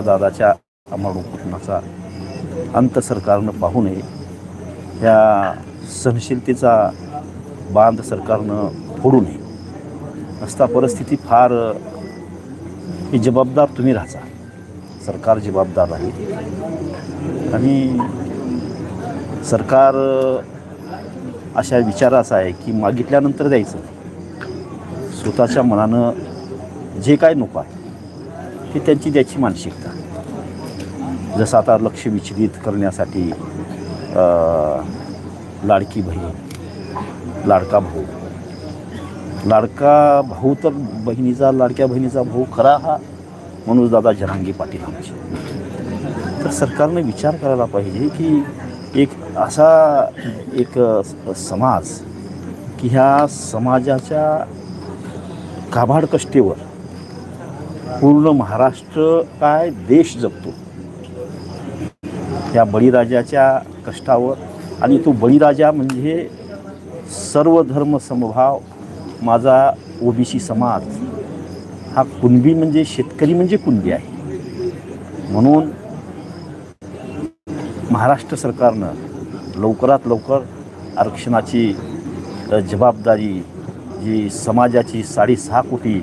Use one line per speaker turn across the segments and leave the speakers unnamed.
दादाच्या अमरणोपोषणाचा अंत सरकारनं पाहू नये. या सहनशीलतेचा बांध सरकारनं फोडू नये. असता परिस्थिती फार ही जबाबदार तुम्ही राहता. सरकार जबाबदार आहे. आणि सरकार अशा विचाराचा आहे की मागितल्यानंतर द्यायचं स्वतःच्या मनानं जे काय नको आहे ते त्यांची द्यायची मानसिकता. जसं आता लक्ष विचलित करण्यासाठी लाडकी बहीण लाडका भाऊ. लाडका भाऊ तर बहिणीचा लाडक्या बहिणीचा भाऊ खरा हा मनोजदादा जरांगी पाटील आमचे. तर सरकारने विचार करायला पाहिजे की एक असा एक समाज की ह्या समाजाच्या काभाड कष्टेवर पूर्ण महाराष्ट्र काय देश जगतो त्या बळीराजाच्या कष्टावर आणि तो बळीराजा म्हणजे सर्व धर्म समभाव माझा ओबीसी समाज हा कुणबी म्हणजे शेतकरी म्हणजे कुणबी आहे. म्हणून महाराष्ट्र सरकारनं लवकरात लवकर आरक्षणाची जबाबदारी जी समाजाची साडेसहा कोटी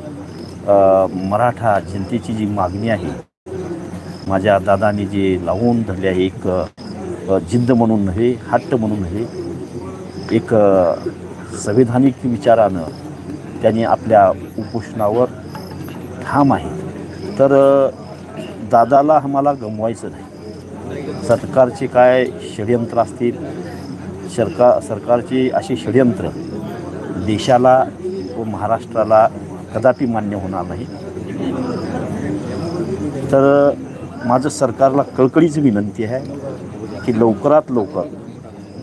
मराठा जनतेची जी मागणी आहे माझ्या दादानी जे लावून धरले आहे एक जिद्द म्हणून नव्हे हट्ट म्हणून नव्हे एक संविधानिक विचारानं त्यांनी आपल्या उपोषणावर ठाम आहे. तर दादाला आम्हाला गमवायचं नाही. सरकारचे काय षडयंत्र असतील सरकार सरकारचे असे षडयंत्र देशाला व महाराष्ट्राला कदापि मान्य होणार नाही. तर माझं सरकारला कळकळीच विनंती आहे की लवकरात लवकर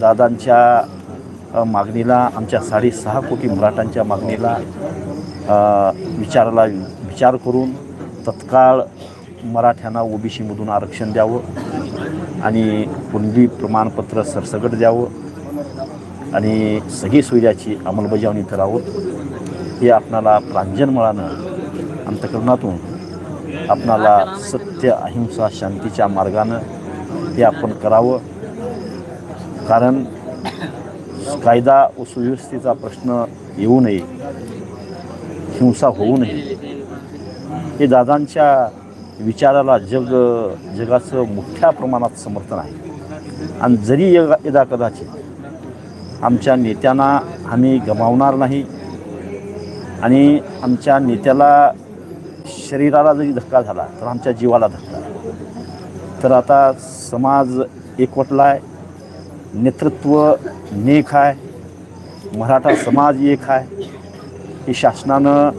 दादांच्या मागणीला आमच्या साडेसहा कोटी मराठांच्या मागणीला विचाराला विचार करून तत्काळ मराठ्यांना ओबीसीमधून आरक्षण द्यावं आणि कुणबी प्रमाणपत्र सरसकट द्यावं आणि सगळी सुविधाची अंमलबजावणी करावं. हे आपणाला प्रांजनमळानं अंतकरणातून आपणाला सत्य अहिंसा शांतीच्या मार्गानं हे आपण करावं. कारण कायदा व सुव्यवस्थेचा प्रश्न येऊ नये हिंसा होऊ नये. हे दादांच्या विचाराला जग जगाचं मोठ्या प्रमाणात समर्थन आहे. आणि जरी यदा यदा कदाचित आमच्या नेत्यांना आम्ही गमावणार नाही आणि आमच्या नेत्याला शरीराला जरी धक्का झाला तर आमच्या जीवाला धक्का तर आता समाज एकवटला आहे नेतृत्व नेक आहे मराठा समाज एक आहे. हे शासनानं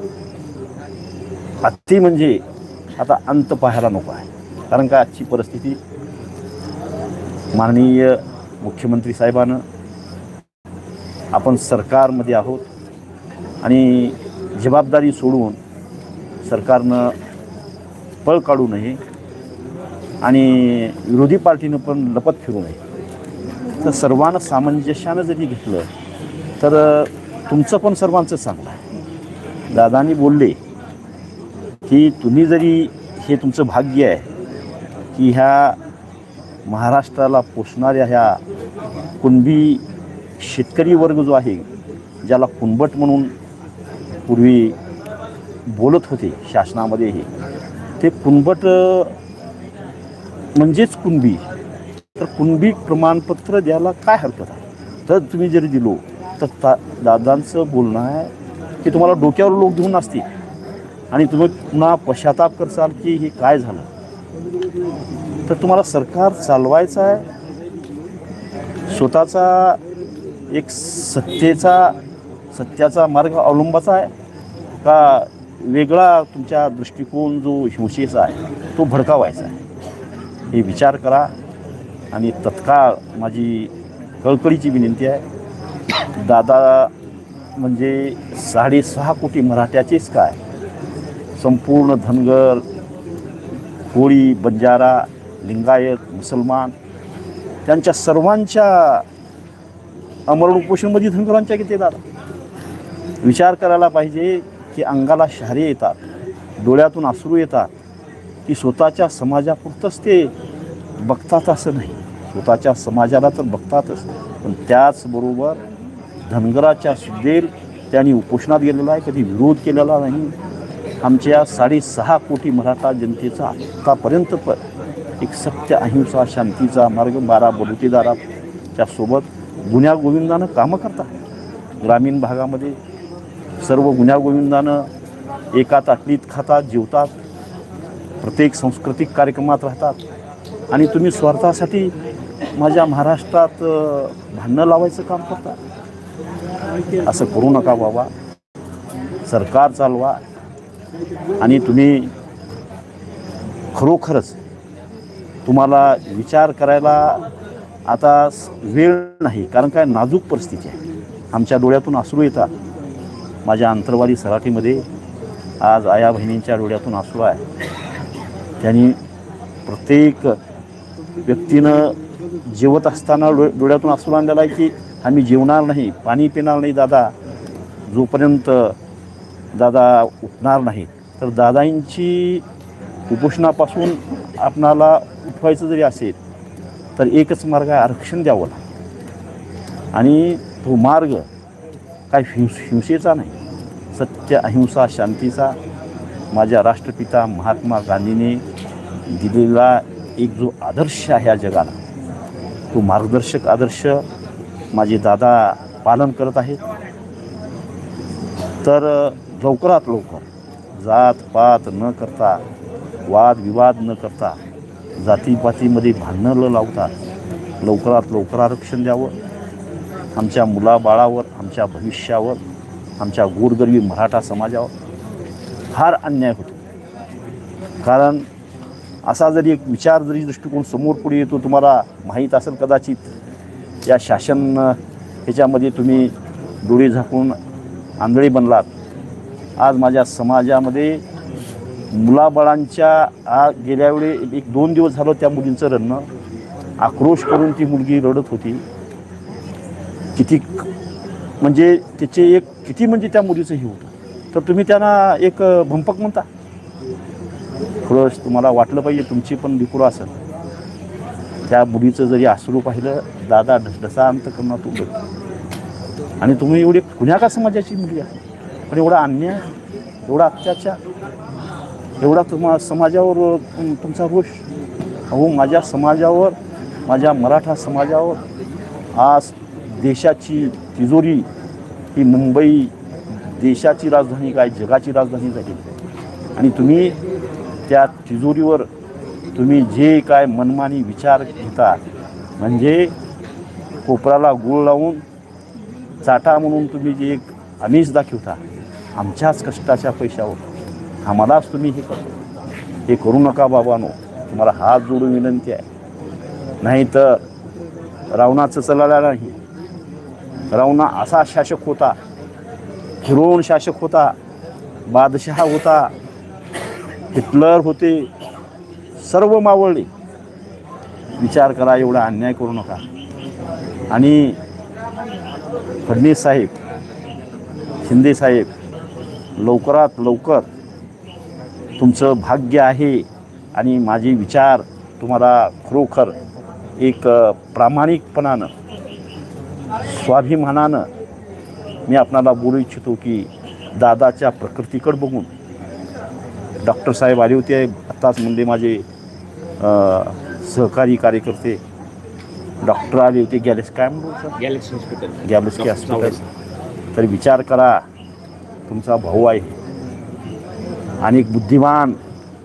अति म्हणजे आता अंत पाहायला नको आहे. कारण का आजची परिस्थिती माननीय मुख्यमंत्री साहेबानं आपण सरकारमध्ये आहोत आणि जबाबदारी सोडून सरकारनं पळ काढू नये आणि विरोधी पार्टीनं पण लपत फिरू नये. तर सर्वांना सामंजस्यानं जरी घेतलं तर तुमचं पण सर्वांचं चांगलं आहे. दादानी बोलले की तुम्ही जरी हे तुमचं भाग्य आहे की ह्या महाराष्ट्राला पोसणाऱ्या ह्या कुणबी शेतकरी वर्ग जो आहे ज्याला कुणबट म्हणून पूर्वी बोलत होते शासनामध्येही. ते कुणबट म्हणजेच कुणबी. तर कुणबी प्रमाणपत्र द्यायला काय हरकत आहे? तर तुम्ही जरी दिलो तर ता दादांचं बोलणं आहे की तुम्हाला डोक्यावर लोक घेऊन असतील. आणि तुम्ही पुन्हा पश्चाताप करसाल की हे काय झालं? तर तुम्हाला सरकार चालवायचं आहे. स्वतःचा एक सत्तेचा सत्याचा मार्ग अवलंबाचा आहे का वेगळा तुमच्या दृष्टिकोन जो हिंसेचा आहे तो भडकावायचा आहे? हे विचार करा आणि तत्काळ माझी कळकळीची विनंती आहे. दादा म्हणजे साडेसहा कोटी मराठ्याचेच काय? संपूर्ण धनगर कोळी बंजारा लिंगायत मुसलमान त्यांच्या सर्वांच्या अमरण उपोषणमध्ये धनगरांच्या किती दादा? विचार करायला पाहिजे की अंगाला शहारे येतात डोळ्यातून आसरू येतात. की स्वतःच्या समाजापुरतंच ते बघतात असं नाही. स्वतःच्या समाजाला तर बघतातच. पण त्याचबरोबर धनगराच्या सुद्देल त्यांनी उपोषणात गेलेला आहे कधी विरोध केलेला नाही. आमच्या साडेसहा कोटी मराठा जनतेचा आत्तापर्यंत पण एक सत्य अहिंसा शांतीचा मार्ग बारा बलुतेदाराच्या सोबत गुन्ह्या गोविंदानं कामं करतात. ग्रामीण भागामध्ये सर्व गुण्यागोविंदानं एका ताटलीत खातात जेवतात. प्रत्येक सांस्कृतिक कार्यक्रमात राहतात. आणि तुम्ही स्वार्थासाठी माझ्या महाराष्ट्रात भांडणं लावायचं काम करता? असं करू नका बाबा. सरकार चालवा. आणि तुम्ही खरोखरच तुम्हाला विचार करायला आता वेळ नाही कारण काय नाजूक परिस्थिती आहे. आमच्या डोळ्यातून अश्रू येतात. माझ्या अंतरवाली सराठीमध्ये आज आया बहिणींच्या डोळ्यातून अश्रू आहे. त्यांनी प्रत्येक व्यक्तीनं जेवत असताना डो डोळ्यातून अश्रू आणलेला आहे की आम्ही जेवणार नाही पाणी पिणार नाही दादा. जोपर्यंत दादा उठणार नाही तर दादांची उपोषणापासून आपणाला उठवायचं जरी असेल तर एकच मार्ग आहे आरक्षण द्यावं. आणि तो मार्ग काय हिंस हिंसेचा नाही. सत्य अहिंसा शांतीचा माझ्या राष्ट्रपिता महात्मा गांधीने दिलेला एक जो आदर्श आहे या जगाला तो मार्गदर्शक आदर्श माझे दादा पालन करत आहेत. तर लवकरात लवकर जात पात न करता वाद विवाद न करता जातीपातीमध्ये भांडणं लावतात लावता लवकरात लवकर आरक्षण द्यावं. आमच्या मुलाबाळावर आमच्या भविष्यावर आमच्या गोरगरबी मराठा समाजावर फार अन्याय होतो. कारण असा जरी एक विचार जरी दृष्टिकोन समोर पुढे येतो तुम्हाला माहीत असेल कदाचित या शासन ह्याच्यामध्ये तुम्ही डोळे झाकून आंधळे बनलात. आज माझ्या समाजामध्ये मुलाबाळांच्या आ गेल्यावेळी एक दोन दिवस झालं त्या मुलींचं रडणं. आक्रोश करून ती मुलगी रडत होती. किती म्हणजे त्याचे एक किती म्हणजे त्या मुलीचं हे होतं? तर तुम्ही त्यांना एक भंपक म्हणता. थोडं तुम्हाला वाटलं पाहिजे तुमची पण लिकुरं असेल. त्या मुलीचं जरी आसरू पाहिलं दादा ढसढसा अंत करणार उडत आणि तुम्ही एवढी कुण्या का समाजाची मुली आहे. पण एवढा अन्याय एवढा अत्याचार एवढा तुम्हा समाजावर तुमचा रोष. अहो माझ्या समाजावर माझ्या मराठा समाजावर आज देशाची तिजोरी ही मुंबई देशाची राजधानी काय जगाची राजधानी झाली आणि तुम्ही त्या तिजोरीवर तुम्ही जे काय मनमानी विचार घेता म्हणजे कोपराला गुळ लावून चाटा म्हणून तुम्ही जे एक आमिष दाखवता आमच्याच कष्टाच्या पैशावर आम्हालाच तुम्ही हे करतो. हे करू नका बाबानो तुम्हाला हात जोडून विनंती आहे. नाही तर रावणाचं चलायला नाही. रावणा असा शासक होता. फिरवून शासक होता. बादशहा होता. हिटलर होते. सर्व मावळले. विचार करा एवढा अन्याय करू नका. आणि फडणवीस साहेब शिंदे साहेब लवकरात लवकर तुमचं भाग्य आहे आणि माझे विचार तुम्हाला खरोखर एक प्रामाणिकपणानं स्वाभिमानानं मी आपणाला बोलू इच्छितो की दादाच्या प्रकृतीकडे बघून डॉक्टर साहेब आले होते आत्ताच म्हणजे माझे सहकारी कार्यकर्ते डॉक्टर आले होते गॅलेस काय म्हणतो
गॅलेक्सी हॉस्पिटल.
Galaxy hospital. तर विचार करा तुमचा भाऊ आहे. आणि एक बुद्धिमान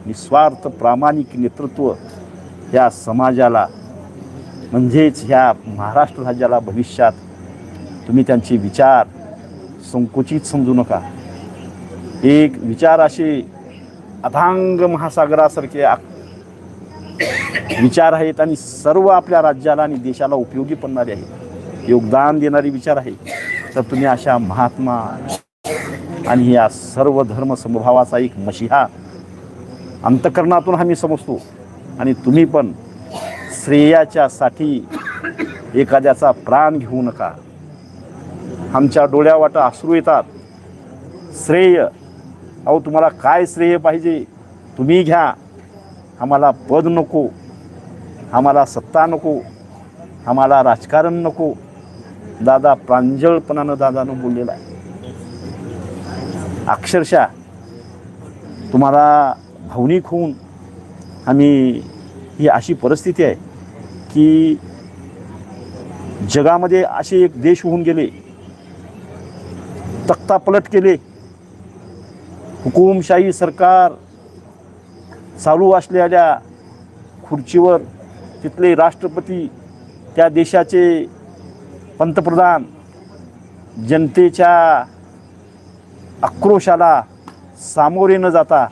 निस्वार्थ प्रामाणिक नेतृत्व या समाजाला म्हणजेच ह्या महाराष्ट्र राज्याला भविष्यात तुम्ही त्यांचे विचार संकुचित समजू नका. एक विचार असे अथांग महासागरासारखे विचार आहेत आणि सर्व आपल्या राज्याला आणि देशाला उपयोगी पडणारे आहेत. योगदान देणारे विचार आहे तर तुम्ही अशा महात्मा आणि या सर्व धर्म समभावाचा एक मशिहा अंतकरणातून आम्ही समजतो आणि तुम्ही पण श्रेयाच्यासाठी एखाद्याचा प्राण घेऊ नका. आमच्या डोळ्यावाटा अश्रू येतात. श्रेय. अहो तुम्हाला काय श्रेय पाहिजे? तुम्ही घ्या. आम्हाला पद नको. आम्हाला सत्ता नको. आम्हाला राजकारण नको. दादा प्रांजळपणानं दादानं बोललेला आहे. अक्षरशः तुम्हाला भावनिक होऊन आम्ही ही अशी परिस्थिती आहे. की जगामध्ये असे एक देश होऊन गेले तख्ता पलट केले हुकुमशाही सरकार चालू असलेल्या खुर्चीवर तिथले राष्ट्रपती त्या देशाचे पंतप्रधान जनतेच्या आक्रोशाला सामोरे न जाता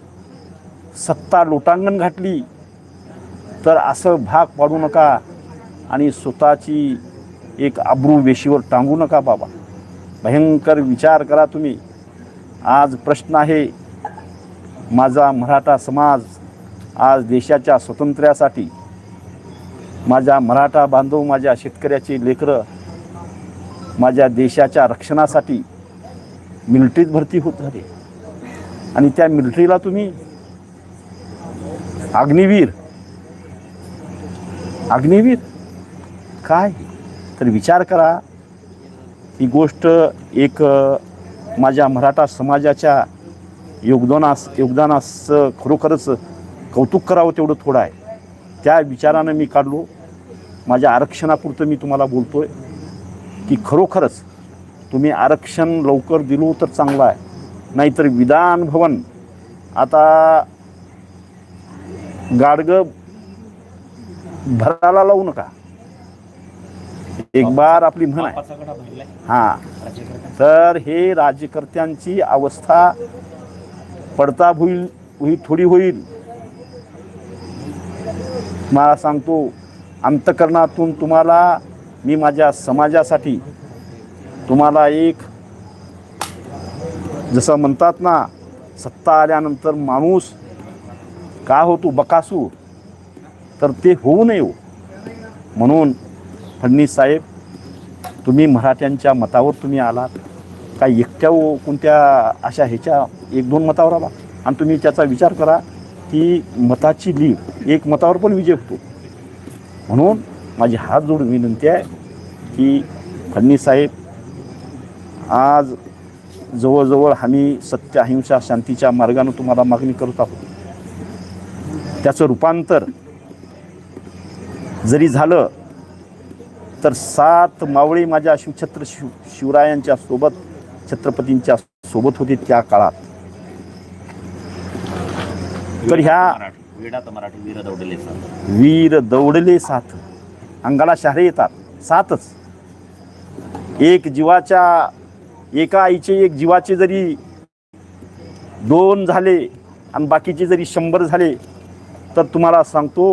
सत्ता लोटांगण घातली. तर असं भाग पाडू नका आणि स्वतःची एक आब्रू वेशीवर टांगू नका बाबा. भयंकर विचार करा तुम्ही. आज प्रश्न आहे माझा मराठा समाज आज देशाच्या स्वातंत्र्यासाठी माझ्या मराठा बांधव माझ्या शेतकऱ्याची लेकरं माझ्या देशाच्या रक्षणासाठी मिलिटरीत भरती होत झाली. आणि त्या मिलिटरीला तुम्ही अग्निवीर अग्निवीर? काय? तर विचार करा. ही गोष्ट एक माझ्या मराठा समाजाच्या योगदानास योगदानास खरोखरच कौतुक करावं तेवढं थोडं आहे. त्या विचारानं मी काढलो. माझ्या आरक्षणापुरतं मी तुम्हाला बोलतो आहे की खरोखरच तुम्ही आरक्षण लवकर दिलो तर चांगलं आहे. नाहीतर विधान भवन. आता गाडगं भराला लावू नका. एक बार आपली म्हण आहे. हां. तर हे राज्यकर्त्यांची अवस्था पडता होईल होईल थोडी होईल. मला सांगतो अंतकरणातून तुम्हाला मी माझ्या समाजासाठी तुम्हाला एक जसं म्हणतात ना सत्ता आल्यानंतर माणूस का होतो बकासूर? तर ते होऊ नये हो. म्हणून फडणवीस साहेब तुम्ही मराठ्यांच्या मतावर तुम्ही आलात. काय एकट्या व कोणत्या अशा ह्याच्या एक दोन मतावर आला? आणि तुम्ही त्याचा विचार करा की मताची लीव एक मतावर पण विजय होतो. म्हणून माझी हात जोडून विनंती आहे की फडणवीस साहेब आज जवळजवळ आम्ही सत्य अहिंसा शांतीच्या मार्गानं तुम्हाला मागणी करत आहोत. त्याचं रूपांतर जरी झालं तर सात मावळे माझ्या शिवछत्र शिव शिवरायांच्या सोबत छत्रपतींच्या सोबत होते त्या काळात. तर ह्या
वीर दौडले सर
वीर दौडले साथ अंगाला शहारे येतात. सातच. एक जीवाच्या एका आईचे एक जीवाचे जरी दोन झाले आणि बाकीचे जरी शंभर झाले तर तुम्हाला सांगतो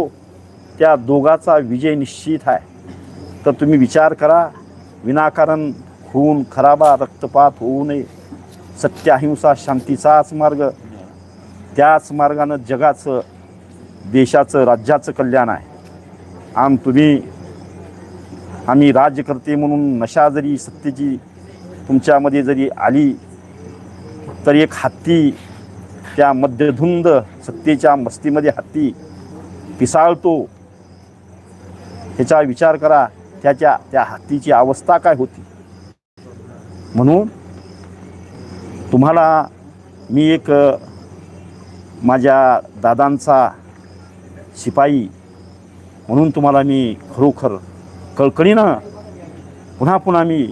त्या दोघाचा विजय निश्चित आहे. तर तुम्ही विचार करा विनाकारण खून खराबा रक्तपात होऊ नये. सत्य अहिंसा शांतीचाच मार्ग त्याच मार्गानं जगाचं देशाचं राज्याचं कल्याण आहे. आम तुम्ही आम्ही राज्यकर्ते म्हणून नशा जरी सत्तेची तुमच्यामध्ये जरी आली तर एक हत्ती त्या मध्यधुंद सत्तेच्या मस्तीमध्ये हत्ती पिसाळतो. ह्याचा विचार करा. त्याच्या त्या हत्तीची अवस्था काय होती? म्हणून तुम्हाला मी एक माझ्या दादांचा शिपाई म्हणून तुम्हाला मी खरोखर कळकळीनं पुन्हा पुन्हा मी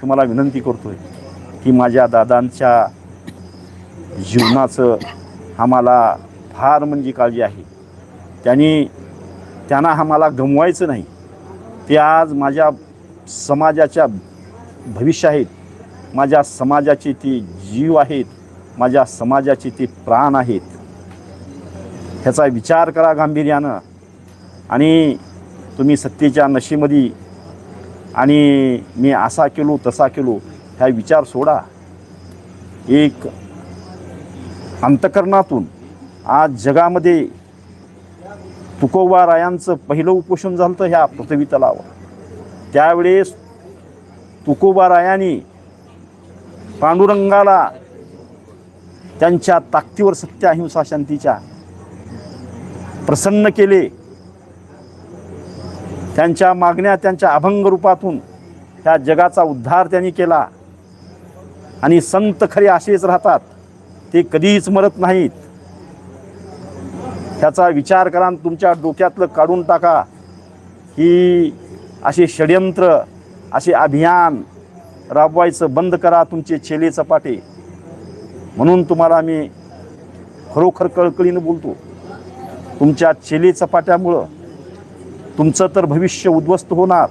तुम्हाला विनंती करतो आहे की माझ्या दादांच्या जीवनाचं आम्हाला फार म्हणजे काळजी आहे. त्यांनी त्यांना हा मला गमवायचं नाही. ते आज माझ्या समाजाच्या भविष्य आहेत माझ्या समाजाचे ते जीव आहेत माझ्या समाजाचे ते प्राण आहेत. ह्याचा विचार करा गांभीर्यानं. आणि तुम्ही सत्तेच्या नशेमध्ये आणि मी असा केलो तसा केलो ह्या विचार सोडा. एक अंतकरणातून आज जगामध्ये तुकोबा रायांचं पहिलं उपोषण झालं ह्या पृथ्वी तलावर. त्यावेळेस तुकोबा रायांनी प्रसन्न केले. त्यांच्या मागण्या त्यांच्या अभंग रूपातून ह्या जगाचा उद्धार त्यांनी केला. आणि संत खरे असेच राहतात ते कधीच मरत नाहीत. ह्याचा विचार करा आणि तुमच्या डोक्यातलं काढून टाका की असे षडयंत्र असे अभियान राबवायचं बंद करा तुमचे छेले चपाटे. म्हणून तुम्हाला मी खरोखर कळकळीनं बोलतो. तुमच्या छेले चपाट्यामुळं तुमचं तर भविष्य उद्ध्वस्त होणार.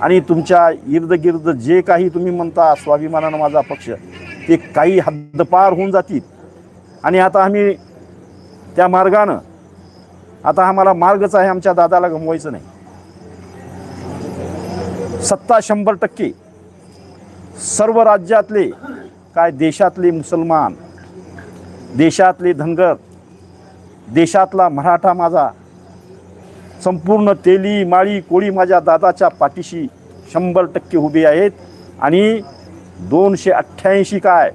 आणि तुमच्या इर्दगिर्द जे काही तुम्ही म्हणता स्वाभिमानानं माझा पक्ष ते काही हद्दपार होऊन जातील. आणि आता आम्ही त्या मार्गानं आता आम्हाला मार्गच आहे आमच्या दादाला गमवायचं नाही. सत्ता शंभर टक्के. सर्व राज्यातले काय देशातले मुसलमान देशातले धनगर देशातला मराठा माझा संपूर्ण तेली माळी कोळी माझ्या दादाच्या पाठीशी शंभर टक्के उभे आहेत. आणि दोनशे अठ्ठ्याऐंशी काय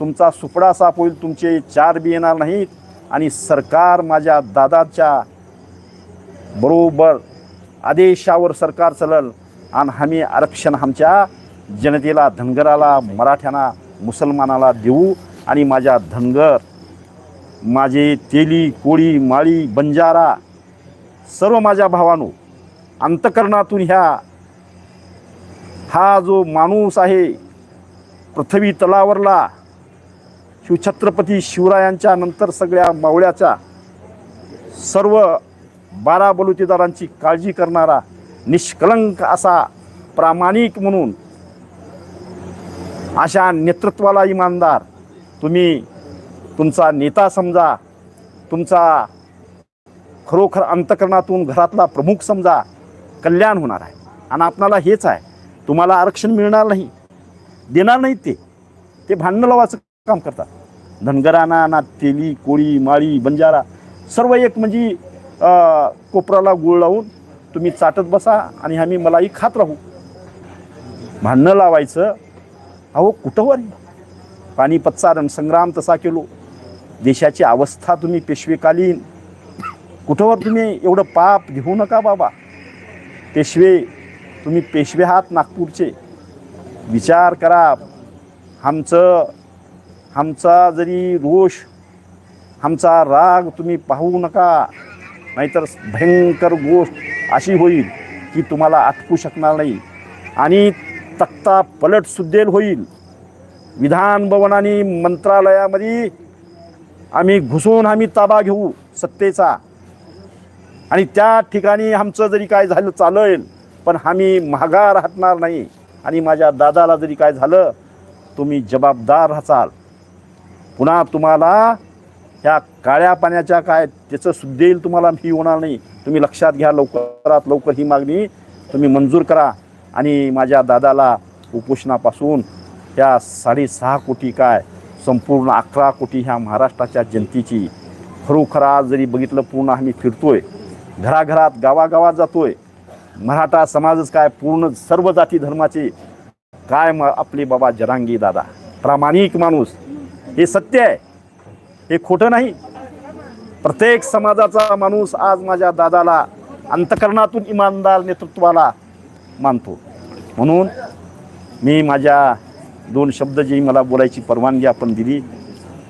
तुमचा सुपडा साप होईल तुमचे चार बी येणार नाहीत. आणि सरकार माझ्या दादाच्या बरोबर आदेशावर सरकार चलल आणि आम्ही आरक्षण आमच्या जनतेला धनगराला मराठ्यांना मुसलमानाला देऊ आणि माझ्या धनगर माझे तेली कोळी माळी बंजारा सर्व माझ्या भावानो अंतकरणातून ह्या हा जो माणूस आहे पृथ्वी तलावरला छत्रपती शिवरायांच्या नंतर सगळ्या मावळ्याच्या सर्व बारा बलुतेदारांची काळजी करणारा निष्कलंक असा प्रामाणिक म्हणून अशा नेतृत्वाला इमानदार तुम्ही तुमचा नेता समजा तुमचा खरोखर अंतकरणातून घरातला प्रमुख समजा कल्याण होणार आहे. आणि आपणाला हेच आहे तुम्हाला आरक्षण मिळणार नाही. देणार नाहीत ते. ते भांडणं लावायचं काम करतात. धनगराणा ना तेली कोळी माळी बंजारा सर्व एक म्हणजे कोपराला गुळ लावून तुम्ही चाटत बसा आणि आम्ही मलाही खात राहू. भांडणं लावायचं. अहो कुठंवर पानिपतचा रणसंग्राम तसा केलो. देशाची अवस्था तुम्ही पेशवेकालीन. कुठंवर तुम्ही एवढं पाप घेऊ नका बाबा. पेशवे तुम्ही पेशवे आहात नागपूरचे. विचार करा. आमचं आमचा जरी रोष आमचा राग तुम्ही पाहू नका नाहीतर भयंकर गोष्ट अशी होईल की तुम्हाला आटकू शकणार नाही. आणि तक्ता पलट सुद्देल होईल. विधानभवन आणि मंत्रालयामध्ये आम्ही घुसून आम्ही ताबा घेऊ सत्तेचा. आणि त्या ठिकाणी आमचं जरी काय झालं चालेल पण आम्ही महागा राहणार नाही. आणि माझ्या दादाला जरी काय झालं तुम्ही जबाबदार राहचाल पुन्हा तुम्हाला ह्या काळ्या पाण्याच्या काय त्याचं सुद्देल तुम्हाला फी होणार नाही. तुम्ही लक्षात घ्या लवकरात लवकर ही मागणी तुम्ही मंजूर करा. आणि माझ्या दादाला उपोषणापासून ह्या साडेसहा कोटी काय संपूर्ण अकरा कोटी ह्या महाराष्ट्राच्या जनतेची खरोखर जरी बघितलं पूर्ण आम्ही फिरतोय घराघरात गावागावात जातोय. मराठा समाजच काय पूर्ण सर्व जाती धर्माचे काय म आपले बाबा जरांगी दादा. प्रामाणिक माणूस. हे सत्य आहे. हे खोटं नाही. प्रत्येक समाजाचा माणूस आज माझ्या दादाला अंतकरणातून इमानदार नेतृत्वाला मानतो. म्हणून मी माझ्या दोन शब्द जी मला बोलायची परवानगी आपण दिली.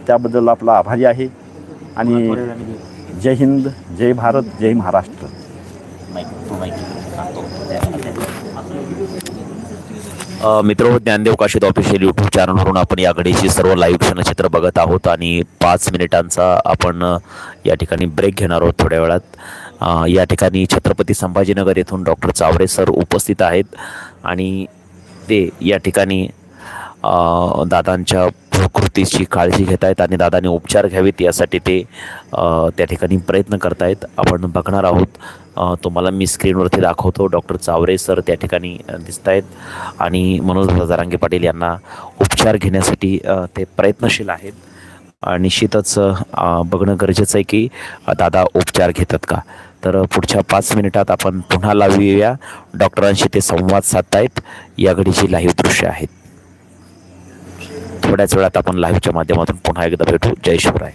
त्याबद्दल आपला आभारी आहे आणि जय हिंद जय भारत जय महाराष्ट्र.
मित्र हो, ज्ञानदेव काशीद ऑफिशियल यूट्यूब चॅनलवरून आपण या घडीची सर्व लाईव्ह क्षणचित्र बघत आहोत आणि पाच मिनिटांचा आपण या ठिकाणी ब्रेक घेणार आहोत थोड्या वेळात. या ठिकाणी छत्रपती संभाजीनगर येथून डॉक्टर चावरे सर उपस्थित आहेत. आणि ते या ठिकाणी दादांच्या प्रकृतीची काळजी घेत आहेत आणि दादाने उपचार घ्यावेत यासाठी ते त्या ठिकाणी प्रयत्न करत आहेत आपण बघणार आहोत तुम्हाला मी स्क्रीनवरती दाखवतो. डॉक्टर चावरे सर त्या ठिकाणी दिसत आहेत आणि मनोज जरांगे पाटील यांना उपचार घेण्यासाठी ते प्रयत्नशील आहेत. निश्चितच बघणं गरजेचं आहे की दादा उपचार घेतात का? तर पुढच्या पाच मिनिटात आपण पुन्हा लावूया. डॉक्टरांशी ते संवाद साधतायत. या घडीची लाईव्ह दृश्य आहेत. थोड्याच वेळात आपण लाईव्हच्या माध्यमातून पुन्हा एकदा भेटू. जय शिवराय.